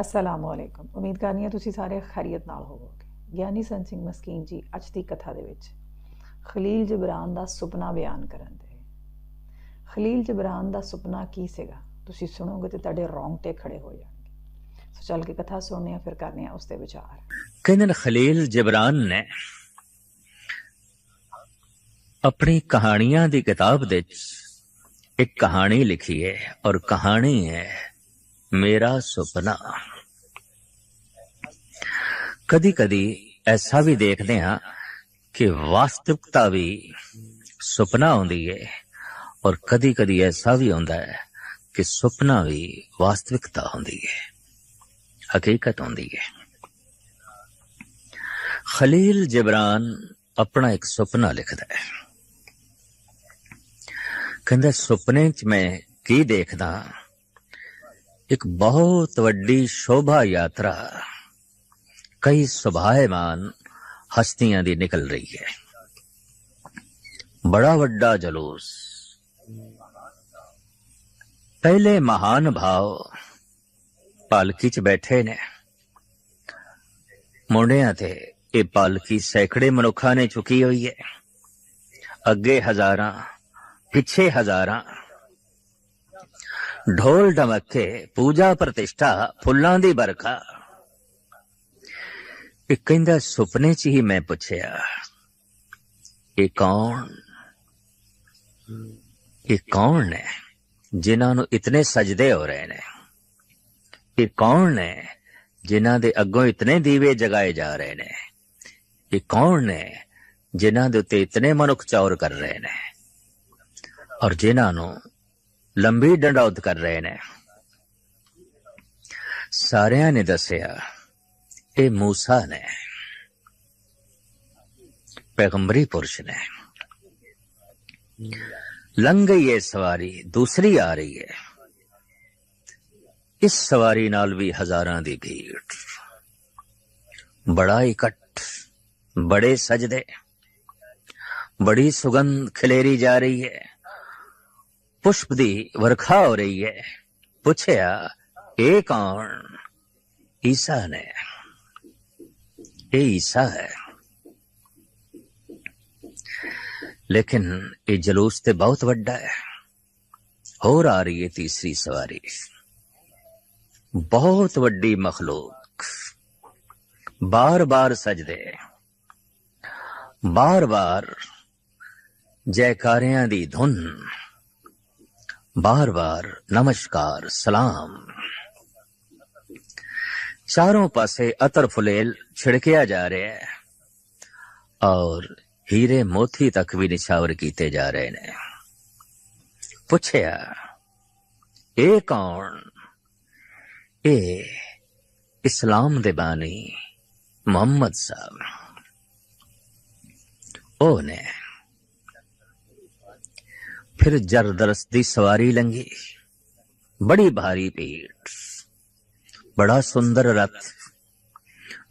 ਅਸਲਾਮ ਅਲੈਕੁਮ ਉਮੀਦ ਕਰਨੀ ਹੈ ਤੁਸੀਂ ਸਾਰੇ ਖੈਰੀਅਤ ਨਾਲ ਹੋਵੋਗੇ ਗਿਆਨੀ ਸੰਤ ਸਿੰਘ ਮਸਕੀਨ ਜੀ ਅੱਜ ਦੀ ਕਥਾ ਦੇ ਵਿੱਚ ਖਲੀਲ ਜਬਰਾਨ ਦਾ ਸੁਪਨਾ ਬਿਆਨ ਕਰਨ ਦੇ ਖਲੀਲ ਜਬਰਾਨ ਦਾ ਸੁਪਨਾ ਕੀ ਸੀਗਾ ਤੁਸੀਂ ਸੁਣੋਗੇ ਤੇ ਤੁਹਾਡੇ ਰੌਂਗਟੇ ਖੜੇ ਹੋ ਜਾਣਗੇ ਸੋ ਚੱਲ ਕੇ ਕਥਾ ਸੁਣਨੇ ਆ ਫਿਰ ਕਰਨੇ ਆ ਉਸ ਤੇ ਵਿਚਾਰ ਕਹਿੰਦੇ ਨੇ ਖਲੀਲ ਜਬਰਾਨ ਨੇ ਆਪਣੀ ਕਹਾਣੀਆਂ ਦੀ ਕਿਤਾਬ ਦੇ ਵਿੱਚ ਇੱਕ ਕਹਾਣੀ ਲਿਖੀ ਹੈ ਔਰ ਕਹਾਣੀ ਹੈ ਮੇਰਾ ਸੁਪਨਾ ਕਦੀ ਕਦੀ ਐਸਾ ਵੀ ਦੇਖਦੇ ਹਾਂ ਕਿ ਵਾਸਤਵਿਕਤਾ ਵੀ ਸੁਪਨਾ ਹੁੰਦੀ ਹੈ ਔਰ ਕਦੀ ਕਦੀ ਐਸਾ ਵੀ ਹੁੰਦਾ ਹੈ ਕਿ ਸੁਪਨਾ ਵੀ ਵਾਸਤਵਿਕਤਾ ਹੁੰਦੀ ਹੈ ਹਕੀਕਤ ਹੁੰਦੀ ਹੈ ਖਲੀਲ ਜਬਰਾਨ ਆਪਣਾ ਇੱਕ ਸੁਪਨਾ ਲਿਖਦਾ ਹੈ ਕਹਿੰਦਾ ਸੁਪਨੇ 'ਚ ਮੈਂ ਕੀ ਦੇਖਦਾ ਇੱਕ ਬਹੁਤ ਵੱਡੀ ਸ਼ੋਭਾ ਯਾਤਰਾ ਕਈ ਸੁਭਾਏਮਾਨ ਹਸਤੀਆਂ ਦੀ ਨਿਕਲ ਰਹੀ ਹੈ। ਬੜਾ ਵੱਡਾ ਜਲੂਸ। ਪਹਿਲੇ ਮਹਾਨ ਭਾਵ ਪਾਲਕੀ 'ਚ ਬੈਠੇ ਨੇ। ਮੁੰਡਿਆਂ ਤੇ ਇਹ ਪਾਲਕੀ ਸੈਂਕੜੇ ਮਨੁੱਖਾਂ ਨੇ ਚੁੱਕੀ ਹੋਈ ਹੈ। ਅੱਗੇ ਹਜ਼ਾਰਾਂ, ਪਿੱਛੇ ਹਜ਼ਾਰਾਂ ਢੋਲ ਢਮੱਕੇ ਪੂਜਾ ਪ੍ਰਤਿਸ਼ਠਾ ਫੁੱਲਾਂ ਦੀ ਬਰਖਾ ਇਹ ਕਹਿੰਦਾ ਸੁਪਨੇ 'ਚ ਹੀ ਮੈਂ ਪੁੱਛਿਆ ਇਹ ਕੌਣ ਇਹ ਕੌਣ ਨੇ ਜਿਨ੍ਹਾਂ ਨੂੰ ਇਤਨੇ ਸਜਦੇ ਹੋ ਰਹੇ ਨੇ ਇਹ ਕੌਣ ਨੇ ਜਿਨ੍ਹਾਂ ਦੇ ਅੱਗੋਂ ਇਤਨੇ ਦੀਵੇ ਜਗਾਏ ਜਾ ਰਹੇ ਨੇ ਇਹ ਕੌਣ ਨੇ ਜਿਨ੍ਹਾਂ ਦੇ ਉੱਤੇ ਇਤਨੇ ਮਨੁੱਖ ਚੌਰ ਕਰ ਰਹੇ ਨੇ ਔਰ ਜਿਨ੍ਹਾਂ ਨੂੰ ਲੰਬੀ ਡੰਡੌਤ ਕਰ ਰਹੇ ਨੇ। ਸਾਰਿਆਂ ਨੇ ਦੱਸਿਆ, ਇਹ ਮੂਸਾ ਨੇ। ਪੈਗੰਬਰੀ ਪੁਰਸ਼ ਨੇ। ਲੰਘ ਗਈ ਇਹ ਸਵਾਰੀ, ਦੂਸਰੀ ਆ ਰਹੀ ਹੈ। ਇਸ ਸਵਾਰੀ ਨਾਲ ਵੀ ਹਜ਼ਾਰਾਂ ਦੀ ਭੀੜ। ਬੜਾ ਇਕੱਠ, ਬੜੇ ਸਜਦੇ। ਬੜੀ ਸੁਗੰਧ ਖਿਲੇਰੀ ਜਾ ਰਹੀ ਹੈ। ਪੁਸ਼ਪ ਦੀ ਵਰਖਾ ਹੋ ਰਹੀ ਹੈ। ਪੁੱਛਿਆ, ਇਹ ਕੌਣ? ਈਸਾ ਨੇ। ਇਹ ਈਸਾ ਹੈ। ਲੇਕਿਨ ਇਹ ਜਲੂਸ ਤੇ ਬਹੁਤ ਵੱਡਾ ਹੈ। ਹੋਰ ਆ ਰਹੀ ਹੈ ਤੀਸਰੀ ਸਵਾਰੀ। ਬਹੁਤ ਵੱਡੀ ਮਖਲੂਕ। ਬਾਰ-ਬਾਰ ਸਜਦੇ। ਬਾਰ-ਬਾਰ ਜੈਕਾਰਿਆਂ ਦੀ ਧੁਨ। ਬਾਰ-ਬਾਰ ਨਮਸਕਾਰ ਸਲਾਮ ਚਾਰੋਂ ਪਾਸੇ ਅਤਰ ਫੁਲੇਲ ਛਿੜਕਿਆ ਜਾ ਰਿਹਾ ਹੈ ਔਰ ਹੀਰੇ ਮੋਤੀ ਤੱਕ ਵੀ ਨਿਛਾਵਰ ਕੀਤੇ ਜਾ ਰਹੇ ਨੇ ਪੁੱਛਿਆ ਇਹ ਕੌਣ ਇਹ ਇਸਲਾਮ ਦੇ ਬਾਨੀ ਮੁਹੰਮਦ ਸਾਹਿਬ ਉਹ ਨੇ ਫਿਰ ਜਰਦਰਸ ਦੀ ਸਵਾਰੀ ਲੰਗੀ ਬੜੀ ਭਾਰੀ ਭੀੜ ਬੜਾ ਸੁੰਦਰ ਰਥ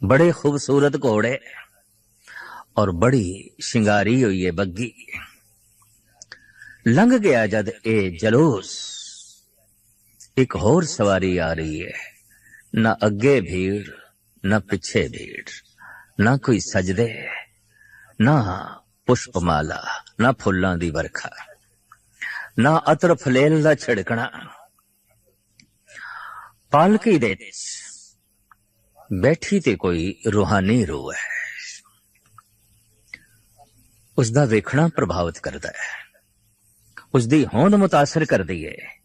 ਬੜੇ ਖੂਬਸੂਰਤ ਘੋੜੇ ਔਰ ਬੜੀ ਸ਼ਿੰਗਾਰੀ ਹੋਈ ਹੈ ਬੱਗੀ ਲੰਘ ਗਿਆ ਜਦ ਇਹ ਜਲੂਸ ਇੱਕ ਹੋਰ ਸਵਾਰੀ ਆ ਰਹੀ ਹੈ ਨਾ ਅੱਗੇ ਭੀੜ ਨਾ ਪਿੱਛੇ ਭੀੜ ਨਾ ਕੋਈ ਸਜਦੇ ਨਾ ਪੁਸ਼ਪਮਾਲਾ ਨਾ ਫੁੱਲਾਂ ਦੀ ਵਰਖਾ ਨਾ ਅਤਰ ਫਲੇਲ ਦਾ ਛਿੜਕਣਾ। ਪਾਲਕੀ ਦੇ ਬੈਠੀ ਤੇ ਕੋਈ ਰੂਹਾਨੀ ਰੂਹ ਹੈ। ਉਸ ਦਾ ਵੇਖਣਾ ਪ੍ਰਭਾਵਿਤ ਕਰਦਾ ਹੈ। ਉਸ ਦੀ ਹੋਂਦ ਮੁਤਾਸਰ ਕਰਦੀ ਹੈ।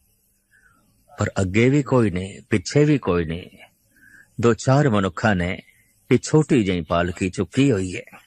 ਪਰ ਅੱਗੇ ਵੀ ਕੋਈ ਨਹੀਂ, ਪਿੱਛੇ ਵੀ ਕੋਈ ਨਹੀਂ। ਦੋ ਚਾਰ ਮਨੁੱਖਾਂ ਨੇ ਇਹ ਛੋਟੀ ਜਿਹੀ ਪਾਲਕੀ ਚੁੱਕੀ ਹੋਈ ਹੈ।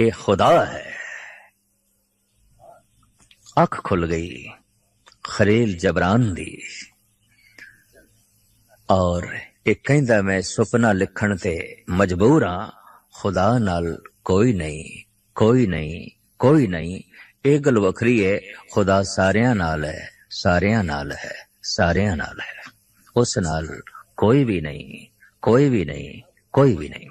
ਇਹ ਖੁਦਾ ਹੈ। ਅੱਖ ਖੁੱਲ ਗਈ, ਖਲੀਲ ਜਬਰਾਨ ਦੀ। ਔਰ ਇਹ ਕਹਿੰਦਾ, ਮੈਂ ਸੁਪਨਾ ਲਿਖਣ ਤੇ ਮਜਬੂਰ ਹਾਂ। ਖੁਦਾ ਨਾਲ ਕੋਈ ਨਹੀਂ ਕੋਈ ਨਹੀਂ ਕੋਈ ਨਹੀਂ। ਇਹ ਗੱਲ ਵੱਖਰੀ ਹੈ। ਖੁਦਾ ਸਾਰਿਆਂ ਨਾਲ ਹੈ, ਸਾਰਿਆਂ ਨਾਲ ਹੈ, ਸਾਰਿਆਂ ਨਾਲ ਹੈ। ਉਸ ਨਾਲ ਕੋਈ ਵੀ ਨਹੀਂ, ਕੋਈ ਵੀ ਨਹੀਂ, ਕੋਈ ਵੀ ਨਹੀਂ।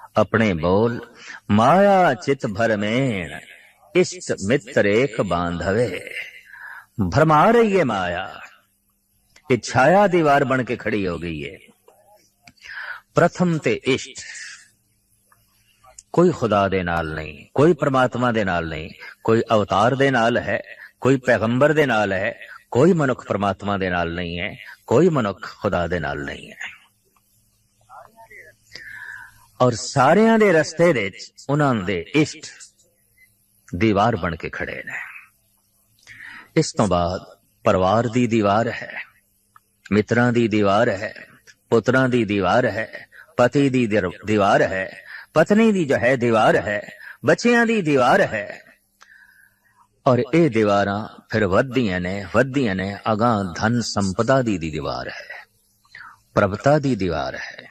ਆਪਣੇ ਬੋਲ, ਮਾਇਆ ਚਿਤ ਭਰਮੇਣ ਇਸ਼ਟ ਮਿੱਤਰ ਏਕ ਬਾਂਧਵੇ। ਭਰਮਾ ਰਹੀ ਹੈ ਮਾਇਆ, ਇਹ ਛਾਇਆ ਦੀਵਾਰ ਬਣ ਕੇ ਖੜੀ ਹੋ ਗਈ ਹੈ ਪ੍ਰਥਮ ਤੇ ਇਸ਼ਟ, ਕੋਈ ਖੁਦਾ ਦੇ ਨਾਲ ਨਹੀਂ, ਕੋਈ ਪ੍ਰਮਾਤਮਾ ਦੇ ਨਾਲ ਨਹੀਂ, ਕੋਈ ਅਵਤਾਰ ਦੇ ਨਾਲ ਹੈ, ਕੋਈ ਪੈਗੰਬਰ ਦੇ ਨਾਲ ਹੈ, ਕੋਈ ਮਨੁੱਖ ਪ੍ਰਮਾਤਮਾ ਦੇ ਨਾਲ ਨਹੀਂ ਹੈ, ਕੋਈ ਮਨੁੱਖ ਖੁਦਾ ਦੇ ਨਾਲ ਨਹੀਂ ਹੈ। ਔਰ ਸਾਰਿਆਂ ਦੇ ਰਸਤੇ ਦੇ ਵਿੱਚ ਉਹਨਾਂ ਦੇ ਇਸ਼ਟ ਦੀਵਾਰ ਬਣ ਕੇ ਖੜੇ ਨੇ। ਇਸ ਤੋਂ ਬਾਅਦ ਪਰਿਵਾਰ ਦੀ ਦੀਵਾਰ ਹੈ, ਮਿੱਤਰਾਂ ਦੀ ਦੀਵਾਰ ਹੈ, ਪੁੱਤਰਾਂ ਦੀ ਦੀਵਾਰ ਹੈ, ਪਤੀ ਦੀ ਦਿਰ- ਦੀਵਾਰ ਹੈ, ਪਤਨੀ ਦੀ ਜੋ ਹੈ ਦੀਵਾਰ ਹੈ, ਬੱਚਿਆਂ ਦੀ ਦੀਵਾਰ ਹੈ। ਔਰ ਇਹ ਦੀਵਾਰਾਂ ਫਿਰ ਵੱਧਦੀਆਂ ਨੇ ਵੱਧਦੀਆਂ ਨੇ ਅਗਾਂ ਧਨ ਸੰਪਦਾ ਦੀ ਦੀ ਦੀਵਾਰ ਹੈ, ਪ੍ਰਭਤਾ ਦੀ ਦੀਵਾਰ ਹੈ।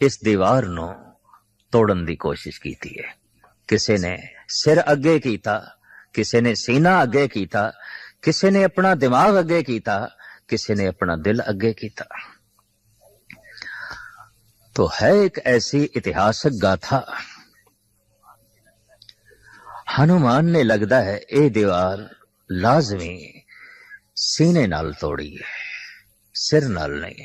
ਇਸ ਦੀਵਾਰ ਨੂੰ ਤੋੜਨ ਦੀ ਕੋਸ਼ਿਸ਼ ਕੀਤੀ ਹੈ ਕਿਸੇ ਨੇ ਸਿਰ ਅੱਗੇ ਕੀਤਾ ਕਿਸੇ ਨੇ ਸੀਨਾ ਅੱਗੇ ਕੀਤਾ ਕਿਸੇ ਨੇ ਆਪਣਾ ਦਿਮਾਗ ਅੱਗੇ ਕੀਤਾ ਕਿਸੇ ਨੇ ਆਪਣਾ ਦਿਲ ਅੱਗੇ ਕੀਤਾ तो है एक ऐसी इतिहासक गाथा हनुमान ने लगता है ਇਹ ਦੀਵਾਰ ਲਾਜ਼ਮੀ ਸੀਨੇ ਨਾਲ ਤੋੜੀ ਹੈ ਸਿਰ ਨਾਲ ਨਹੀਂ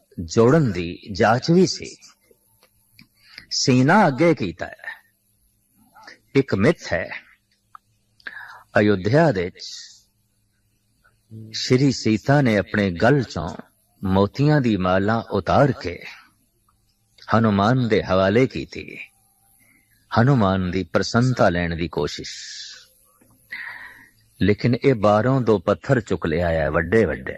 ਜੋੜਨ ਦੀ ਜਾਂਚ ਵੀ ਸੀ। ਸੀਨਾ ਅੱਗੇ ਕੀਤਾ ਹੈ। ਇੱਕ ਮਿੱਥ ਹੈ। ਅਯੁੱਧਿਆ ਦੇ ਵਿੱਚ ਸ਼੍ਰੀ ਸੀਤਾ ਨੇ ਆਪਣੇ ਗਲ ਚੋਂ ਮੋਤੀਆਂ ਦੀ ਮਾਲਾ ਉਤਾਰ ਕੇ ਹਨੂਮਾਨ ਦੇ ਹਵਾਲੇ ਕੀਤੀ। ਹਨੂਮਾਨ ਦੀ ਪ੍ਰਸੰਨਤਾ ਲੈਣ ਦੀ ਕੋਸ਼ਿਸ਼। ਲੇਕਿਨ ਇਹ ਬਾਹਰੋਂ ਦੋ ਪੱਥਰ ਚੁੱਕ ਲਿਆ ਹੈ ਵੱਡੇ ਵੱਡੇ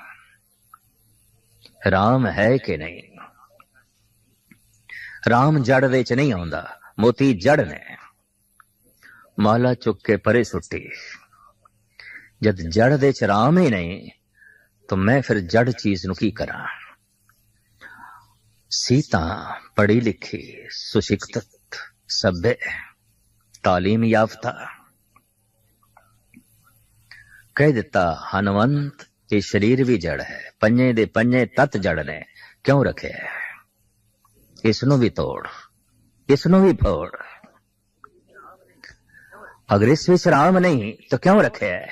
ਰਾਮ ਹੈ ਕਿ ਨਹੀਂ? ਰਾਮ ਜੜ ਵਿੱਚ ਨਹੀਂ ਆਉਂਦਾ, ਮੋਤੀ ਜੜ ਨੇ। ਮਾਲਾ ਚੁੱਕ ਕੇ ਪਰੇ ਸੁੱਟੀ। ਜਦ ਜੜ ਦੇ ਚ ਰਾਮ ਹੀ ਨਹੀਂ, ਤਾਂ ਮੈਂ ਫਿਰ ਜੜ ਚੀਜ਼ ਨੂੰ ਕੀ ਕਰਾਂ? ਸੀਤਾ ਪੜ੍ਹੀ ਲਿਖੀ ਸੁਸ਼ਿਕਤ ਸਭ्य ਤਾਲੀਮ ਯਾਫਤਾ। ਕਹਿ ਦਿੱਤਾ, ਹਨਵੰਤ ਇਹ ਸਰੀਰ ਵੀ ਜੜ ਹੈ, ਪੰਜੇ ਦੇ ਪੰਜੇ ਤਤ ਜੜ ਨੇ, ਕਿਉਂ ਰੱਖਿਆ ਹੈ? ਇਸ ਨੂੰ ਵੀ ਤੋੜ, ਇਸ ਨੂੰ ਵੀ ਫੋੜ ਅਗਰ ਇਸ ਵਿੱਚ ਰਾਮ ਨਹੀਂ, ਤਾਂ ਕਿਉਂ ਰੱਖਿਆ ਹੈ?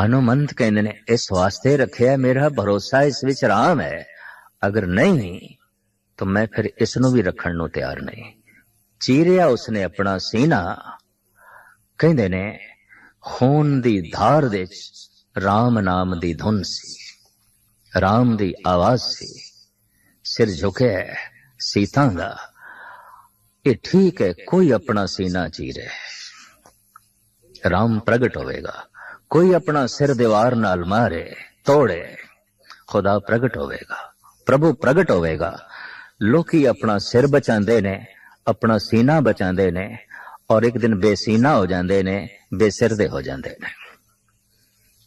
ਹਨੂਮੰਤ ਕਹਿੰਦੇ ਨੇ, ਇਸ ਵਾਸਤੇ ਰੱਖਿਆ ਮੇਰਾ ਭਰੋਸਾ ਇਸ ਵਿੱਚ ਰਾਮ ਹੈ ਅਗਰ ਨਹੀਂ, ਤਾਂ ਮੈਂ ਫਿਰ ਇਸ ਨੂੰ ਵੀ ਰੱਖਣ ਨੂੰ ਤਿਆਰ ਨਹੀਂ ਚੀਰਿਆ ਉਸਨੇ ਆਪਣਾ ਸੀਨਾ ਕਹਿੰਦੇ ਨੇ ਖੂਨ ਦੀ ਧਾਰ ਦੇ ਵਿੱਚ ਰਾਮ ਨਾਮ ਦੀ ਧੁਨ ਸੀ। ਰਾਮ ਦੀ ਆਵਾਜ਼ ਸੀ। ਸਿਰ ਝੁਕਿਆ ਸੀਤਾ ਦਾ, ਇਹ ਠੀਕ ਹੈ, ਕੋਈ ਆਪਣਾ ਸੀਨਾ ਚੀਰੇ ਰਾਮ ਪ੍ਰਗਟ ਹੋਵੇਗਾ। ਕੋਈ ਆਪਣਾ ਸਿਰ ਦੀਵਾਰ ਨਾਲ ਮਾਰੇ, ਤੋੜੇ, ਖੁਦਾ ਪ੍ਰਗਟ ਹੋਵੇਗਾ। ਪ੍ਰਭੂ ਪ੍ਰਗਟ ਹੋਵੇਗਾ। ਲੋਕੀ ਆਪਣਾ ਸਿਰ ਬਚਾਉਂਦੇ ਨੇ, ਆਪਣਾ ਸੀਨਾ ਬਚਾਉਂਦੇ ਨੇ ਔਰ ਇੱਕ ਦਿਨ ਬੇਸੀਨਾ ਹੋ ਜਾਂਦੇ ਨੇ, ਬੇਸਿਰ ਦੇ ਹੋ ਜਾਂਦੇ ਨੇ।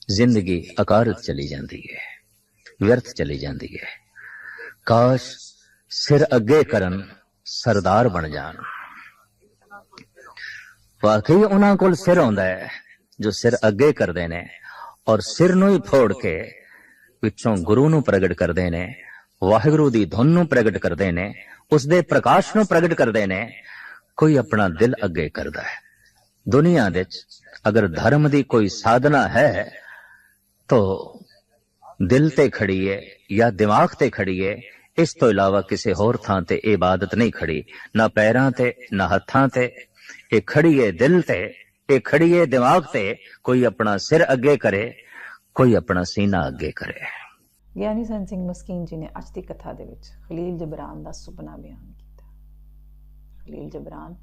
ਜ਼ਿੰਦਗੀ ਅਕਾਰਤ ਚਲੀ ਜਾਂਦੀ ਹੈ, ਵਿਅਰਥ ਚਲੀ ਜਾਂਦੀ ਹੈ। ਕਾਸ਼ ਸਿਰ ਅੱਗੇ ਕਰਨ ਸਰਦਾਰ ਬਣ ਜਾਣ। ਵਾਕਈ ਉਹਨਾਂ ਕੋਲ ਸਿਰ ਹੁੰਦਾ ਹੈ, ਜੋ ਸਿਰ ਅੱਗੇ ਕਰਦੇ ਨੇ ਔਰ ਸਿਰ ਨੂੰ ਹੀ ਫੋੜ ਕੇ ਵਿੱਚੋਂ ਗੁਰੂ ਨੂੰ ਪ੍ਰਗਟ ਕਰਦੇ ਨੇ, ਵਾਹਿਗੁਰੂ ਦੀ ਧੁਨ ਨੂੰ ਪ੍ਰਗਟ ਕਰਦੇ ਨੇ ਉਸ ਦੇ ਪ੍ਰਕਾਸ਼ ਨੂੰ ਪ੍ਰਗਟ ਕਰਦੇ ਨੇ ਕੋਈ ਆਪਣਾ ਦਿਲ ਅੱਗੇ ਕਰਦਾ ਹੈ। ਦੁਨੀਆ ਵਿੱਚ ਅਗਰ ਧਰਮ ਦੀ ਕੋਈ ਸਾਧਨਾ ਹੈ, ਤੋ ਦਿਲ ਤੇ ਖੜੀ ਹੈ ਜਾਂ ਦਿਮਾਗ ਤੇ ਖੜੀ ਹੈ ਇਸ ਤੋਂ ਇਲਾਵਾ ਕਿਸੇ ਹੋਰ ਥਾਂ ਤੇ ਇਹ ਇਬਾਦਤ ਨਹੀਂ ਖੜੀ। ਨਾ ਪੈਰਾਂ ਤੇ, ਨਾ ਹੱਥਾਂ ਤੇ। ਇਹ ਖੜੀ ਹੈ ਦਿਲ ਤੇ, ਇਹ ਖੜੀ ਹੈ ਦਿਮਾਗ ਤੇ ਕੋਈ ਆਪਣਾ ਸਿਰ ਅੱਗੇ ਕਰੇ, ਕੋਈ ਆਪਣਾ ਸੀਨਾ ਅੱਗੇ ਕਰੇ। ਗਿਆਨੀ ਸੰਤ ਸਿੰਘ ਮਸਕੀਨ ਜੀ ਨੇ ਅੱਜ ਦੀ ਕਥਾ ਦੇ ਵਿੱਚ ਖਲੀਲ ਜਬਰਾਨ ਦਾ ਸੁਪਨਾ ਬਿਆਨ ਕੀਤਾ ਖਲੀਲ ਜਬਰਾਨ।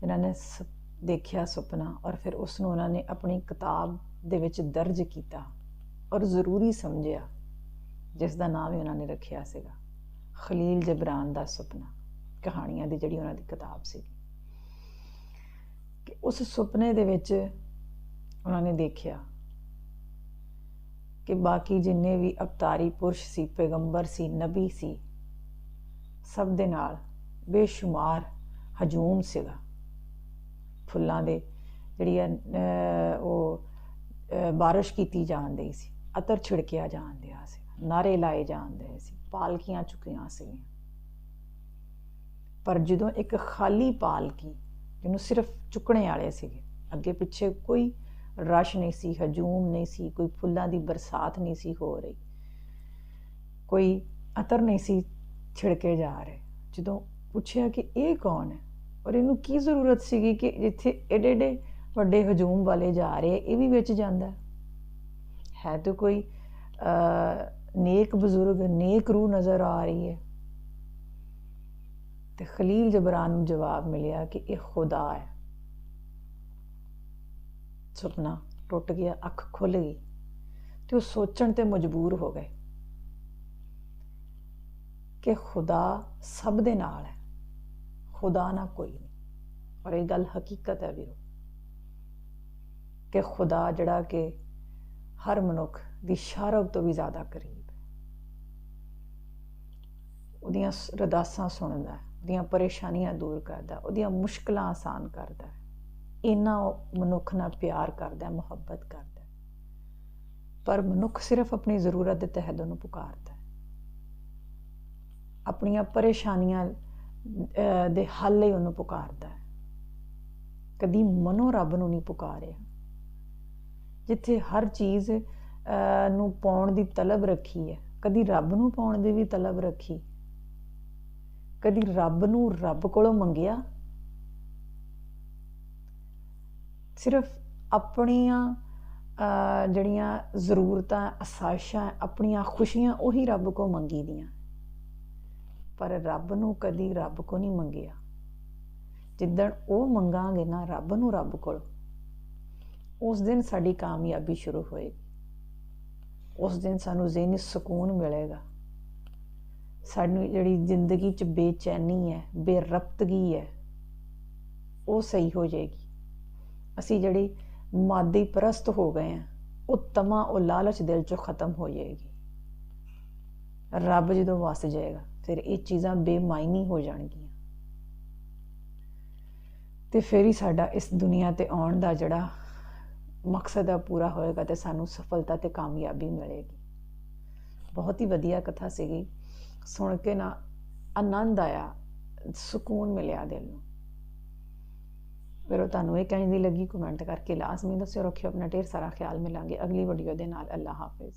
ਜਿਨ੍ਹਾਂ ਨੇ ਸ- ਦੇਖਿਆ ਸੁਪਨਾ ਔਰ ਫਿਰ ਉਸ ਨੂੰ ਉਹਨਾਂ ਨੇ ਆਪਣੀ ਕਿਤਾਬ ਦੇ ਵਿੱਚ ਦਰਜ ਕੀਤਾ ਔਰ ਜ਼ਰੂਰੀ ਸਮਝਿਆ, ਜਿਸ ਦਾ ਨਾਮ ਹੀ ਉਹਨਾਂ ਨੇ ਰੱਖਿਆ ਸੀਗਾ। ਖਲੀਲ ਜਬਰਾਨ ਦਾ ਸੁਪਨਾ, ਕਹਾਣੀਆਂ ਦੀ ਜਿਹੜੀ ਉਹਨਾਂ ਦੀ ਕਿਤਾਬ ਸੀ ਕਿ ਉਸ ਸੁਪਨੇ ਦੇ ਵਿੱਚ ਉਹਨਾਂ ਨੇ ਦੇਖਿਆ ਕਿ ਬਾਕੀ ਜਿੰਨੇ ਵੀ ਅਵਤਾਰੀ ਪੁਰਸ਼ ਸੀ, ਪੈਗੰਬਰ ਸੀ, ਨਬੀ ਸੀ, ਸਭ ਦੇ ਨਾਲ ਬੇਸ਼ੁਮਾਰ ਹਜੂਮ ਸੀਗਾ। ਫੁੱਲਾਂ ਦੇ ਜਿਹੜੀ ਆ, ਉਹ ਅਹ, ਬਾਰਿਸ਼ ਕੀਤੀ ਜਾਣ ਦੀ ਸੀ। ਅਤਰ ਛਿੜਕਿਆ ਜਾਣ ਦਿਆ ਸੀ। ਨਾਰੇ ਲਾਏ ਜਾਣ ਸੀ। ਪਾਲਕੀਆਂ ਚੁੱਕੀਆਂ ਸੀ ਪਰ ਜਦੋਂ ਇੱਕ ਖਾਲੀ ਪਾਲਕੀ ਜਿਹਨੂੰ ਸਿਰਫ ਚੁੱਕਣੇ ਵਾਲੇ ਸੀਗੇ ਅੱਗੇ ਪਿੱਛੇ ਕੋਈ ਰਸ਼ ਨਹੀਂ ਸੀ ਹਜੂਮ ਨਹੀਂ ਸੀ ਕੋਈ ਫੁੱਲਾਂ ਦੀ ਬਰਸਾਤ ਨਹੀਂ ਸੀ ਹੋ ਰਹੀ ਕੋਈ ਅਤਰ ਨਹੀਂ ਸੀ ਛਿੜਕੇ ਜਾ ਰਹੇ। ਜਦੋਂ ਪੁੱਛਿਆ ਕਿ ਇਹ ਕੌਣ ਹੈ? ਔਰ ਇਹਨੂੰ ਕੀ ਜ਼ਰੂਰਤ ਸੀਗੀ ਕਿ ਜਿੱਥੇ ਏਡੇ ਏਡੇ ਵੱਡੇ ਹਜੂਮ ਵਾਲੇ ਜਾ ਰਹੇ ਇਹ ਵੀ ਵਿੱਚ ਜਾਂਦਾ ਹੈ। ਹੈ ਤਾਂ ਕੋਈ ਅਹ, ਨੇਕ ਬਜ਼ੁਰਗ ਨੇਕ ਰੂਹ ਨਜ਼ਰ ਆ ਰਹੀ ਹੈ। ਤੇ ਖਲੀਲ ਜਬਰਾਨ ਨੂੰ ਜਵਾਬ ਮਿਲਿਆ ਕਿ ਇਹ ਖੁਦਾ ਹੈ। ਸੁਪਨਾ ਟੁੱਟ ਗਿਆ ਅੱਖ ਖੁੱਲ ਗਈ ਤੇ ਉਹ ਸੋਚਣ ਤੇ ਮਜਬੂਰ ਹੋ ਗਏ ਕਿ ਖੁਦਾ ਸਭ ਦੇ ਨਾਲ ਹੈ। ਖੁਦਾ ਨਾ ਕੋਈ ਨਹੀਂ ਔਰ ਇਹ ਗੱਲ ਹਕੀਕਤ ਹੈ ਵੀਰੋ ਕਿ ਖੁਦਾ ਜਿਹੜਾ ਕਿ ਹਰ ਮਨੁੱਖ ਦੀ ਸ਼ਰਬ ਤੋਂ ਵੀ ਜ਼ਿਆਦਾ ਕਰੀਬ ਹੈ। ਉਹਦੀਆਂ ਸ- ਰਦਾਸਾਂ ਸੁਣਦਾ ਹੈ, ਉਹਦੀਆਂ ਪਰੇਸ਼ਾਨੀਆਂ ਦੂਰ ਕਰਦਾ ਉਹਦੀਆਂ ਮੁਸ਼ਕਲਾਂ ਆਸਾਨ ਕਰਦਾ ਹੈ। ਇੰਨਾ ਉਹ ਮਨੁੱਖ ਨਾਲ ਪਿਆਰ ਕਰਦਾ ਹੈ, ਮੁਹੱਬਤ ਕਰਦਾ ਹੈ। ਪਰ ਮਨੁੱਖ ਸਿਰਫ ਆਪਣੀ ਜ਼ਰੂਰਤ ਦੇ ਤਹਿਤ ਉਹਨੂੰ ਪੁਕਾਰਦਾ ਹੈ। ਆਪਣੀਆਂ ਪਰੇਸ਼ਾਨੀਆਂ ਦੇ ਹੱਲ ਲਈ ਉਹਨੂੰ ਪੁਕਾਰਦਾ ਹੈ। ਕਦੀ ਮਨੋ ਰੱਬ ਨੂੰ ਨਹੀਂ ਪੁਕਾਰਿਆ। ਜਿੱਥੇ ਹਰ ਚੀਜ਼ ਅਹ, ਨੂੰ ਪਾਉਣ ਦੀ ਤਲਬ ਰੱਖੀ ਹੈ ਕਦੀ ਰੱਬ ਨੂੰ ਪਾਉਣ ਦੀ ਵੀ ਤਲਬ ਰੱਖੀ। ਕਦੀ ਰੱਬ ਨੂੰ ਰੱਬ ਕੋਲੋਂ ਮੰਗਿਆ। ਸਿਰਫ ਆਪਣੀਆਂ ਜਿਹੜੀਆਂ ਜ਼ਰੂਰਤਾਂ ਅਸਾਇਸ਼ਾਂ ਆਪਣੀਆਂ ਖੁਸ਼ੀਆਂ ਉਹੀ ਰੱਬ ਕੋ ਮੰਗੀ ਦੀਆਂ। ਪਰ ਰੱਬ ਨੂੰ ਕਦੀ ਰੱਬ ਕੋ ਨਹੀਂ ਮੰਗਿਆ। ਜਿੱਦਣ ਉਹ ਮੰਗਾਂਗੇ ਨਾ ਰੱਬ ਨੂੰ ਰੱਬ ਕੋਲ, ਉਸ ਦਿਨ ਸਾਡੀ ਕਾਮਯਾਬੀ ਸ਼ੁਰੂ ਹੋਏਗੀ। ਉਸ ਦਿਨ ਸਾਨੂੰ ਜ਼ਿਹਨੀ ਸਕੂਨ ਮਿਲੇਗਾ। ਸਾਨੂੰ ਜਿਹੜੀ ਜ਼ਿੰਦਗੀ 'ਚ ਬੇਚੈਨੀ ਹੈ, ਬੇਰਬਤਗੀ ਹੈ, ਉਹ ਸਹੀ ਹੋ ਜਾਏਗੀ। ਅਸੀਂ ਜਿਹੜੀ ਮਾਦੀ ਪ੍ਰਸਤ ਹੋ ਗਏ ਆ ਉਹ ਤਮਾ ਉਹ ਲਾਲਚ ਦਿਲ 'ਚੋਂ ਖਤਮ ਹੋ ਜਾਏਗੀ। ਰੱਬ ਜਦੋਂ ਵਸ ਜਾਏਗਾ ਫਿਰ ਇਹ ਚੀਜ਼ਾਂ ਬੇਮਾਇਨੀ ਹੋ ਜਾਣਗੀਆਂ। ਤੇ ਫਿਰ ਹੀ ਸਾਡਾ ਇਸ ਦੁਨੀਆ ਤੇ ਆਉਣ ਦਾ ਜਿਹੜਾ ਮਕਸਦ ਆ ਪੂਰਾ ਹੋਏਗਾ ਤੇ ਸਾਨੂੰ ਸਫਲਤਾ ਤੇ ਕਾਮਯਾਬੀ ਮਿਲੇਗੀ। ਬਹੁਤ ਹੀ ਵਧੀਆ ਕਥਾ ਸੀਗੀ। ਸੁਣ ਕੇ ਨਾ ਆਨੰਦ ਆਇਆ, ਸਕੂਨ ਮਿਲਿਆ ਦਿਲ ਨੂੰ। ਫਿਰ ਉਹ ਤੁਹਾਨੂੰ ਇਹ ਕਹਿੰਦੀ ਲੱਗੀ ਕਮੈਂਟ ਕਰਕੇ ਲਾਜ਼ਮੀ ਦੱਸਿਓ, ਰੱਖਿਓ, ਆਪਣਾ ਢੇਰ ਸਾਰਾ ਖਿਆਲ ਮਿਲਾਂਗੇ ਅਗਲੀ ਵੀਡੀਓ ਦੇ ਨਾਲ। ਅੱਲਾ ਹਾਫਿਜ਼।